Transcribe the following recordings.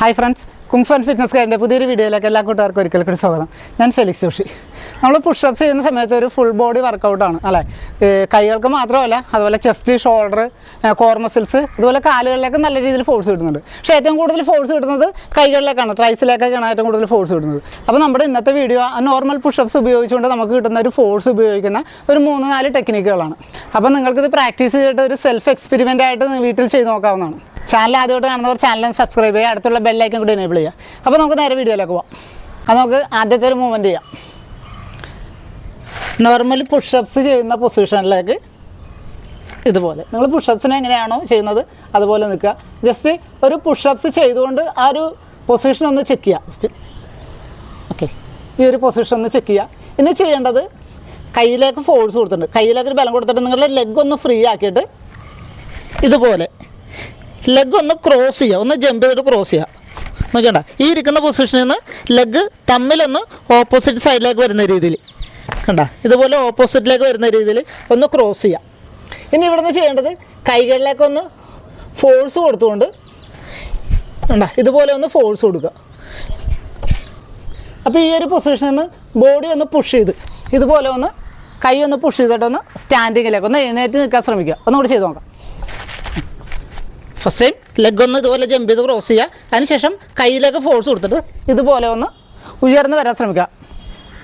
Hi friends കുങ്ഫൻ fitness കാരിന്റെ പുതിയൊരു വീഡിയോയിലേക്ക് എല്ലാ കൂട്ടുകാർക്കും ഒരിക്കൽ കൂടി സ്വാഗതം. ഞാൻ ഫെലിക്സ് ജോഷി. നമ്മൾ പുഷപ്സ് ചെയ്യുന്ന സമയത്ത് ഒരു ഫുൾ ബോഡി വർക്കൗട്ടാണ് അല്ലേ? കൈകൾക്ക് മാത്രമല്ല അതുപോലെ ചെസ്റ്റ് ഷോൾഡർ കോർ മസിൽസ് അതുപോലെ കാലുകളിലേക്ക് നല്ല രീതിയിൽ ഫോഴ്സ് കിട്ടുന്നുണ്ട്. പക്ഷേ ഏറ്റവും കൂടുതൽ ഫോഴ്സ് കിട്ടുന്നത് കൈകളിലേക്കാണ് ട്രൈസിലേക്കൊക്കെയാണ് ഏറ്റവും കൂടുതൽ ഫോഴ്സ് കിട്ടുന്നത്. അപ്പോൾ നമ്മുടെ ഇന്നത്തെ വീഡിയോ നോർമൽ പുഷപ്സ് ഉപയോഗിച്ചുകൊണ്ട് നമുക്ക് കിട്ടുന്ന ഒരു ഫോഴ്സ് ഉപയോഗിക്കുന്ന ഒരു മൂന്ന് നാല് ടെക്നിക്കുകളാണ് അപ്പോൾ നിങ്ങൾക്കിത് പ്രാക്ടീസ് ചെയ്തിട്ട് ഒരു സെൽഫ് എക്സ്പെരിമെന്റ് ആയിട്ട് വീട്ടിൽ ചെയ്ത് നോക്കാവുന്നതാണ്. ചാനൽ ആദ്യമായിട്ട് കാണുന്നവർ ചാനൽ സബ്സ്ക്രൈബ് ചെയ്യുക. അടുത്തുള്ള ബെല്ലൈക്കൻ കൂടി എനേബിൾ ചെയ്യുക. അപ്പോൾ നമുക്ക് നേരെ വീഡിയോയിലേക്ക് പോവാം. അത് നമുക്ക് ആദ്യത്തെ ഒരു മൂവ്മെന്റ് ചെയ്യാം. നോർമലി പുഷപ്സ് ചെയ്യുന്ന പൊസിഷനിലേക്ക് ഇതുപോലെ. നിങ്ങൾ പുഷപ്സിനെ എങ്ങനെയാണോ ചെയ്യുന്നത് അതുപോലെ നിൽക്കുക. ജസ്റ്റ് ഒരു പുഷപ്സ് ചെയ്തുകൊണ്ട് ആ ഒരു പൊസിഷൻ ഒന്ന് ചെക്ക് ചെയ്യുക ജസ്റ്റ് ഓക്കെ ഈ ഒരു പൊസിഷൻ ഒന്ന് ചെക്ക് ചെയ്യുക ഇനി ചെയ്യേണ്ടത് കയ്യിലേക്ക് ഫോഴ്സ് കൊടുത്തിട്ടുണ്ട്. കയ്യിലേക്ക് ഒരു ബലം കൊടുത്തിട്ട് നിങ്ങളുടെ ലെഗ് ഒന്ന് ഫ്രീ ആക്കിയിട്ട് ഇതുപോലെ ലെഗ് ഒന്ന് ക്രോസ് ചെയ്യുക ഒന്ന് ജമ്പ് ചെയ്തിട്ട് ക്രോസ് ചെയ്യുക നോക്കണ്ട ഈ ഇരിക്കുന്ന പൊസിഷനിൽ നിന്ന് ലെഗ് തമ്മിലൊന്ന് ഓപ്പോസിറ്റ് സൈഡിലേക്ക് വരുന്ന രീതിയിൽ. കണ്ട? ഇതുപോലെ ഓപ്പോസിറ്റിലേക്ക് വരുന്ന രീതിയിൽ ഒന്ന് ക്രോസ് ചെയ്യുക ഇനി ഇവിടുന്ന് ചെയ്യേണ്ടത് കൈകളിലേക്കൊന്ന് ഫോഴ്സ് കൊടുത്തുകൊണ്ട് കണ്ട? ഇതുപോലെ ഒന്ന് ഫോഴ്സ് കൊടുക്കുക. അപ്പോൾ ഈ ഒരു പൊസിഷനിൽ നിന്ന് ബോഡി ഒന്ന് പുഷ് ചെയ്ത് ഇതുപോലെ ഒന്ന് കൈ ഒന്ന് പുഷ് ചെയ്തിട്ടൊന്ന് സ്റ്റാൻഡിങ്ങിലേക്ക് ഒന്ന് എഴുന്നേറ്റ് നിൽക്കാൻ ശ്രമിക്കുക. ഒന്നുകൂടി ചെയ്ത് നോക്കാം. ഫസ്റ്റ് ടൈം ലെഗ് ഒന്ന് ഇതുപോലെ ജമ്പ് ചെയ്ത് ക്രോസ് ചെയ്യുക. അതിനുശേഷം കയ്യിലേക്ക് ഫോഴ്സ് കൊടുത്തിട്ട് ഇതുപോലെ ഒന്ന് ഉയർന്ന് വരാൻ ശ്രമിക്കുക.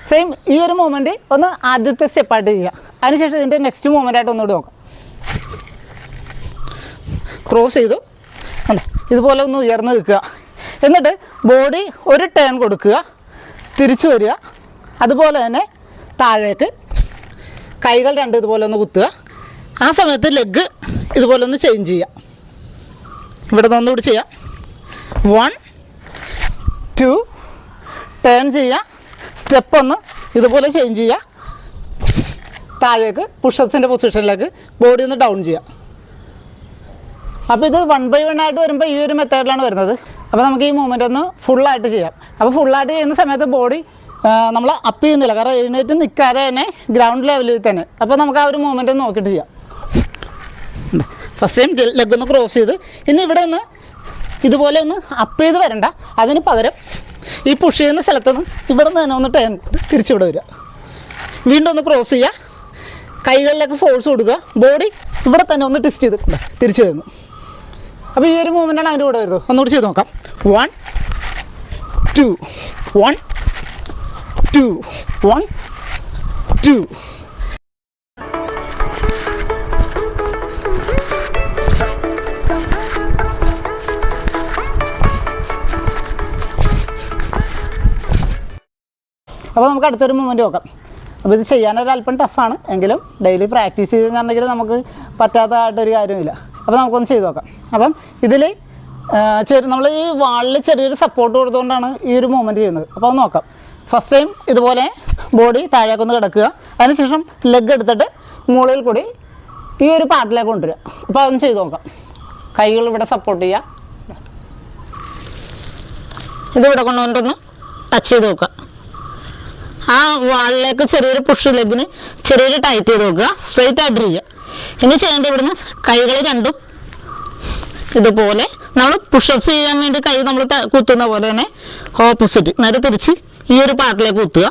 സെയിം ഈ ഒരു മൂവ്മെന്റ് ഒന്ന് ആദ്യത്തെ സ്റ്റെപ്പായിട്ട് ചെയ്യുക. അതിനുശേഷം ഇതിന്റെ നെക്സ്റ്റ് മൂവ്മെന്റ് ആയിട്ട് ഒന്നുകൂടി നോക്കാം. ക്രോസ് ചെയ്തു. ഇതുപോലെ ഒന്ന് ഉയർന്ന് നിൽക്കുക. എന്നിട്ട് ബോഡി ഒരു ടേൺ കൊടുക്കുക. തിരിച്ചു വരിക. അതുപോലെ തന്നെ താഴേക്ക് കൈകൾ രണ്ട് ഇതുപോലെ ഒന്ന് കുത്തുക. ആ സമയത്ത് ലെഗ് ഇതുപോലെ ഒന്ന് ചേഞ്ച് ചെയ്യുക. ഇവിടെ നിന്ന് ഒന്നുകൂടി ചെയ്യാം. വൺ ടു ടേൺ ചെയ്യുക. സ്റ്റെപ്പ് ഒന്ന് ഇതുപോലെ ചേഞ്ച് ചെയ്യുക. താഴേക്ക് പുഷപ്സിന്റെ പൊസിഷനിലേക്ക് ബോഡി ഒന്ന് ഡൗൺ ചെയ്യാം അപ്പോൾ ഇത് വൺ ബൈ വൺ ആയിട്ട് വരുമ്പോൾ ഈ ഒരു മെത്തേഡിലാണ് വരുന്നത്. അപ്പോൾ നമുക്ക് ഈ മൂവ്മെന്റ് ഒന്ന് ഫുള്ളായിട്ട് ചെയ്യാം. അപ്പോൾ ഫുള്ളായിട്ട് ചെയ്യുന്ന സമയത്ത് ബോഡി നമ്മൾ അപ്പ് ചെയ്യുന്നില്ല. കാരണം എഴുന്നേറ്റ് നിൽക്കാതെ തന്നെ ഗ്രൗണ്ട് ലെവലിൽ തന്നെ. അപ്പോൾ നമുക്ക് ആ ഒരു മൂവ്മെന്റ് നോക്കിയിട്ട് ചെയ്യാം. ഫസ്റ്റ് ടൈം ലെഗ് ഒന്ന് ക്രോസ് ചെയ്ത്. ഇനി ഇവിടെ ഒന്ന് ഇതുപോലെ ഒന്ന് അപ്പ് ചെയ്ത് വരണ്ട. അതിന് പകരം ഈ പുഷ് ചെയ്യുന്ന സ്ഥലത്ത് ഇവിടെ നിന്ന് തന്നെ ഒന്ന് ടേൺ തിരിച്ചിവിടെ വരിക. വീണ്ടും ഒന്ന് ക്രോസ് ചെയ്യുക. കൈകളിലേക്ക് ഫോഴ്സ് കൊടുക്കുക. ബോഡി ഇവിടെ തന്നെ ഒന്ന് ടെസ്റ്റ് ചെയ്തിട്ടുണ്ട് തിരിച്ചു വരുന്നു. അപ്പോൾ ഈ ഒരു മൂവ്മെന്റാണ് അതിന്റെ കൂടെ വരുന്നത്. ഒന്നുകൂടി ചെയ്ത് നോക്കാം. One two one two one two അപ്പോൾ നമുക്ക് അടുത്തൊരു മൂവ്മെന്റ് നോക്കാം. അപ്പോൾ ഇത് ചെയ്യാനൊരു അല്പം ടഫാണ് എങ്കിലും ഡെയിലി പ്രാക്ടീസ് ചെയ്തെന്നുണ്ടെങ്കിൽ നമുക്ക് പറ്റാത്തതായിട്ടൊരു കാര്യമില്ല. അപ്പോൾ നമുക്കൊന്ന് ചെയ്ത് നോക്കാം. അപ്പം ഇതിൽ ചെറിയ നമ്മൾ ഈ വാളിൽ ചെറിയൊരു സപ്പോർട്ട് കൊടുത്തുകൊണ്ടാണ് ഈ ഒരു മൂവ്മെന്റ് ചെയ്യുന്നത്. അപ്പോൾ അത് നോക്കാം. ഫസ്റ്റ് ടൈം ഇതുപോലെ ബോഡി താഴേക്കൊന്ന് കിടക്കുക. അതിനുശേഷം ലെഗ് എടുത്തിട്ട് മുകളിൽ കൂടി ഈ ഒരു പാട്ടിലേക്ക് കൊണ്ടുവരിക. അപ്പോൾ അതൊന്ന് ചെയ്ത് നോക്കാം. കൈകൾ ഇവിടെ സപ്പോർട്ട് ചെയ്യുക. ഇതിവിടെ കൊണ്ടുവന്നിട്ടൊന്ന് ടച്ച് ചെയ്ത് നോക്കുക. ആ വാളിലേക്ക് ചെറിയൊരു പുഷ് ചെറിയൊരു ടൈറ്റ് ചെയ്ത് നോക്കുക സ്ട്രെയിറ്റ് ആയിട്ട് ചെയ്യുക. ഇനി ചെയ്യേണ്ട ഇവിടുന്ന് കൈകൾ രണ്ടും ഇതുപോലെ നമ്മൾ പുഷപ്സ് ചെയ്യാൻ വേണ്ടി കൈ നമ്മൾ കുത്തുന്ന പോലെ തന്നെ ഓപ്പോസിറ്റ് നേരെ തിരിച്ച് ഈ ഒരു പാർട്ടിലേക്ക് കുത്തുക.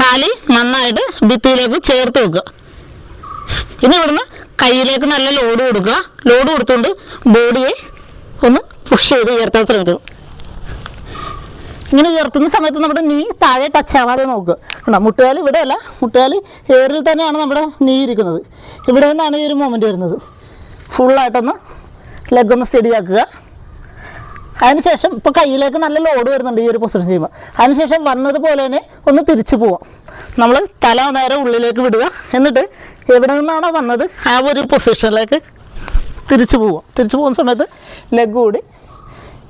കാലി നന്നായിട്ട് ഭിത്തിയിലേക്ക് ചേർത്ത് വെക്കുക. ഇനി ഇവിടുന്ന് കയ്യിലേക്ക് നല്ല ലോഡ് കൊടുക്കുക. ലോഡ് കൊടുത്തുകൊണ്ട് ബോഡിയെ ഒന്ന് പുഷ് ചെയ്ത് ഉയർത്താൻ ശ്രമിക്കുന്നു. ഇങ്ങനെ ഉയർത്തുന്ന സമയത്ത് നമ്മുടെ നീ താഴെ ടച്ച് ആവാതെ നോക്കുക കണ്ടോ? മുട്ടുകാൽ ഇവിടെയല്ല. മുട്ടുകാൽ ഏറിൽ തന്നെയാണ് നമ്മുടെ നീ ഇരിക്കുന്നത്. ഇവിടെ നിന്നാണ് ഈ ഒരു മൊമെന്റ് വരുന്നത്. ഫുള്ളായിട്ടൊന്ന് ലെഗ് ഒന്ന് സ്റ്റഡി ആക്കുക. അതിനുശേഷം ഇപ്പോൾ കയ്യിലേക്ക് നല്ല ലോഡ് വരുന്നുണ്ട് ഈ ഒരു പൊസിഷൻ ചെയ്യുമ്പോൾ അതിനുശേഷം വന്നതുപോലെ തന്നെ ഒന്ന് തിരിച്ചു പോവാം. നമ്മൾ തല നേരെ ഉള്ളിലേക്ക് വിടുക. എന്നിട്ട് എവിടെ നിന്നാണോ വന്നത് ആ ഒരു പൊസിഷനിലേക്ക് തിരിച്ചു പോവാം. തിരിച്ചു പോകുന്ന സമയത്ത് ലെഗ് കൂടി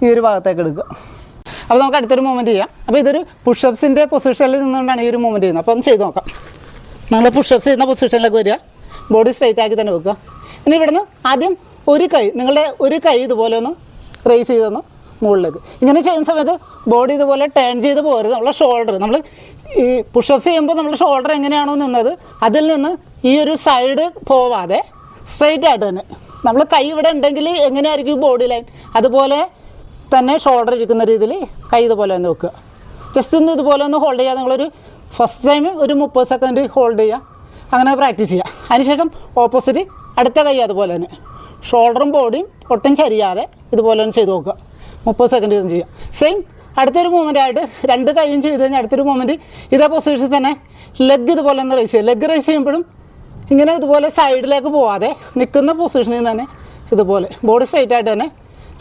ഈ ഒരു ഭാഗത്തേക്ക് എടുക്കുക. അപ്പോൾ നമുക്ക് അടുത്തൊരു മൂവ്മെന്റ് ചെയ്യാം. അപ്പോൾ ഇതൊരു പുഷപ്സിന്റെ പൊസിഷനിൽ നിന്നുകൊണ്ടാണ് ഈ ഒരു മൂവ്മെന്റ് ചെയ്യുന്നത്. ഒന്ന് ചെയ്ത് നോക്കാം. നമ്മൾ പുഷപ്സ് ചെയ്യുന്ന പൊസിഷനിലേക്ക് വരിക. ബോഡി സ്ട്രൈറ്റ് ആക്കി തന്നെ വെക്കുക. ഇനി ഇവിടുന്ന് ആദ്യം ഒരു കൈ നിങ്ങളുടെ ഒരു കൈ ഇതുപോലെ ഒന്ന് റേസ് ചെയ്തൊന്ന് മുകളിലേക്ക്. ഇങ്ങനെ ചെയ്യുന്ന സമയത്ത് ബോഡി ഇതുപോലെ ടേൺ ചെയ്ത് പോകരുത് നമ്മളെ ഷോൾഡർ നമ്മൾ ഈ പുഷപ്സ് ചെയ്യുമ്പോൾ നമ്മുടെ ഷോൾഡർ എങ്ങനെയാണോ നിന്നത് അതിൽ നിന്ന് ഈ ഒരു സൈഡ് പോവാതെ സ്ട്രൈറ്റ് ആയിട്ട് തന്നെ. നമ്മൾ കൈ ഇവിടെ ഉണ്ടെങ്കിൽ എങ്ങനെയായിരിക്കും ബോഡി ലൈൻ അതുപോലെ തന്നെ ഷോൾഡർ ഇരിക്കുന്ന രീതിയിൽ കൈ ഇതുപോലെ ഒന്ന് വെക്കുക. ജസ്റ്റ് ഒന്ന് ഇതുപോലെ ഒന്ന് ഹോൾഡ് ചെയ്യുക. നിങ്ങളൊരു ഫസ്റ്റ് ടൈം ഒരു മുപ്പത് സെക്കൻഡ് ഹോൾഡ് ചെയ്യുക. അങ്ങനെ പ്രാക്ടീസ് ചെയ്യുക. അതിനുശേഷം ഓപ്പോസിറ്റ് അടുത്ത കൈ അതുപോലെ തന്നെ. ഷോൾഡറും ബോഡിയും ഒട്ടും ചരിയാതെ ഇതുപോലെ തന്നെ ചെയ്ത് നോക്കുക. മുപ്പത് സെക്കൻഡ് ഇതും ചെയ്യുക. സെയിം അടുത്തൊരു മൂവ്മെന്റ് ആയിട്ട് രണ്ട് കൈയും ചെയ്ത് കഴിഞ്ഞാൽ അടുത്തൊരു മൂവ്മെന്റ് ഇതേ പൊസിഷനിൽ തന്നെ ലെഗ് ഇതുപോലെ ഒന്ന് റൈസ് ചെയ്യുക. ലെഗ് റൈസ് ചെയ്യുമ്പോഴും ഇങ്ങനെ ഇതുപോലെ സൈഡിലേക്ക് പോവാതെ നിൽക്കുന്ന പൊസിഷനിൽ തന്നെ ഇതുപോലെ ബോഡി സ്ട്രൈറ്റ് ആയിട്ട് തന്നെ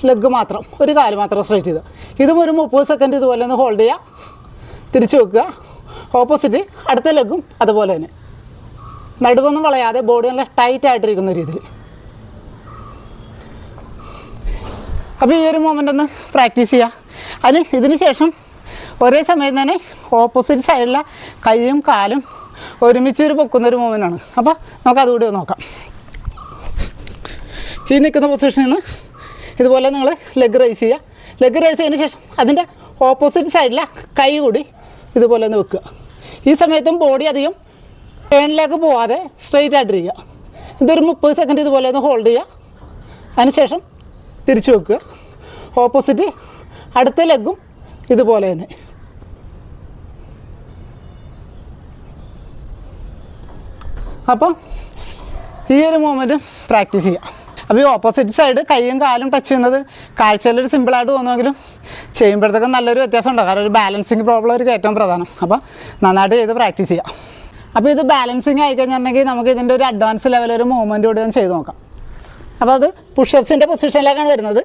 ലെഗ് മാത്രം ഒരു കാൽ മാത്രം സ്ട്രൈറ്റ് ചെയ്ത്. ഇതും ഒരു മുപ്പത് സെക്കൻഡ് ഇതുപോലെ ഒന്ന് ഹോൾഡ് ചെയ്യുക തിരിച്ചു വെക്കുക. ഓപ്പോസിറ്റ് അടുത്ത ലെഗും അതുപോലെ തന്നെ. നടുവൊന്നും വളയാതെ ബോഡി നല്ല ടൈറ്റ് ആയിട്ടിരിക്കുന്ന രീതിയിൽ. അപ്പോൾ ഈ ഒരു മൊമെന്റ് ഒന്ന് പ്രാക്ടീസ് ചെയ്യുക അതിന് ഇതിന് ശേഷം ഒരേ സമയം തന്നെ ഓപ്പോസിറ്റ് സൈഡിലെ കൈയും കാലും ഒരുമിച്ച് ഒരു പൊക്കുന്ന ഒരു മൂവ്മെന്റാണ് അപ്പോൾ നമുക്ക് അതുകൂടി നോക്കാം. ഈ നിൽക്കുന്ന പൊസിഷനിൽ നിന്ന് ഇതുപോലെ നിങ്ങൾ ലെഗ് റൈസ് ചെയ്യുക. ലെഗ് റൈസ് ചെയ്തതിന് ശേഷം അതിന്റെ ഓപ്പോസിറ്റ് സൈഡിലെ കൈ കൂടി ഇതുപോലെ ഒന്ന് വെക്കുക. ഈ സമയത്തും ബോഡി അധികം ടേണിലേക്ക് പോവാതെ സ്ട്രെയിറ്റ് ആയിട്ടിരിക്കുക ഇതൊരു മുപ്പത് സെക്കൻഡ് ഇതുപോലെ ഒന്ന് ഹോൾഡ് ചെയ്യുക. അതിനുശേഷം തിരിച്ചു വെക്കുക. ഓപ്പോസിറ്റ് അടുത്ത ലെഗും ഇതുപോലെ തന്നെ. അപ്പം ഈ ഒരു മൂമെന്റും പ്രാക്ടീസ് ചെയ്യാം. അപ്പോൾ ഈ ഓപ്പോസിറ്റ് സൈഡ് കൈയും കാലും ടച്ച് ചെയ്യുന്നത് കാഴ്ചയിൽ ഒരു സിമ്പിളായിട്ട് തോന്നുമെങ്കിലും ചെയ്യുമ്പോഴത്തേക്കും നല്ലൊരു വ്യത്യാസം ഉണ്ടാകും. കാരണം ഒരു ബാലൻസിങ് പ്രോബ്ലം ഒരു ഏറ്റവും പ്രധാനം. അപ്പോൾ നന്നായിട്ട് ചെയ്ത് പ്രാക്ടീസ് ചെയ്യാം. അപ്പോൾ ഇത് ബാലൻസിങ് ആയിക്കഴിഞ്ഞിട്ടുണ്ടെങ്കിൽ നമുക്ക് ഇതിന്റെ ഒരു അഡ്വാൻസ് ലെവൽ ഒരു മൂവ്മെന്റ് കൂടി ഒന്ന് ചെയ്ത് നോക്കാം. അപ്പോൾ അത് പുഷപ്സിന്റെ പൊസിഷനിലേക്കാണ് വരുന്നത്.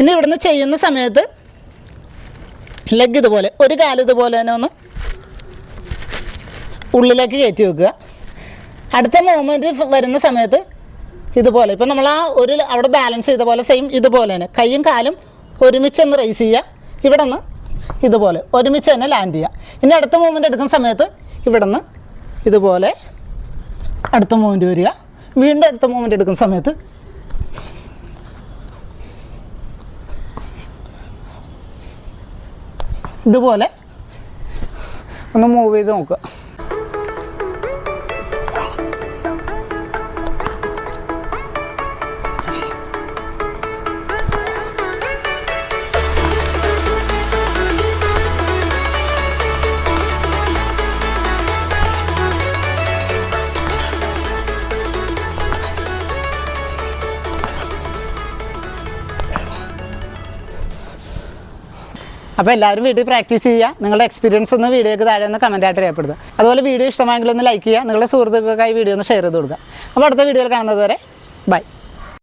ഇനി ഇവിടുന്ന് ചെയ്യുന്ന സമയത്ത് ലെഗ് ഇതുപോലെ ഒരു കാൽ ഇതുപോലെ തന്നെ ഒന്ന് ഉള്ളിലേക്ക് കയറ്റി വെക്കുക. അടുത്ത മൂവ്മെന്റ് വരുന്ന സമയത്ത് ഇതുപോലെ. ഇപ്പം നമ്മൾ ആ ഒരു അവിടെ ബാലൻസ് ചെയ്ത പോലെ സെയിം ഇതുപോലെ തന്നെ. കൈയും കാലും ഒരുമിച്ച് ഒന്ന് റൈസ് ചെയ്യുക. ഇവിടെ നിന്ന് ഇതുപോലെ. ഒരുമിച്ച് തന്നെ ലാൻഡ് ചെയ്യുക. ഇനി അടുത്ത മൂവ്മെന്റ് എടുക്കുന്ന സമയത്ത് ഇവിടെ നിന്ന് ഇതുപോലെ അടുത്ത മൂവ്മെന്റ് വരിക. വീണ്ടും അടുത്ത മൂവ്മെന്റ് എടുക്കുന്ന സമയത്ത് ഇതുപോലെ ഒന്ന് മൂവ് ചെയ്ത് നോക്കുക. അപ്പോൾ എല്ലാവരും വീട്ടിൽ പ്രാക്ടീസ് ചെയ്യുക. നിങ്ങളുടെ എക്സ്പീരിയൻസ് ഒന്ന് വീഡിയോക്ക് താഴെ ഒന്ന് കമന്റ് ആയിട്ട് രേഖപ്പെടുത്തുക അതുപോലെ വീഡിയോ ഇഷ്ടമായെങ്കിൽ ഒന്ന് ലൈക്ക് ചെയ്യുക. നിങ്ങളുടെ സുഹൃത്തുക്കൾക്കായി വീഡിയോ ഒന്ന് ഷെയർ ചെയ്ത് കൊടുക്കുക. അപ്പോൾ അടുത്ത വീഡിയോയിൽ കാണുന്നത് വരെ ബൈ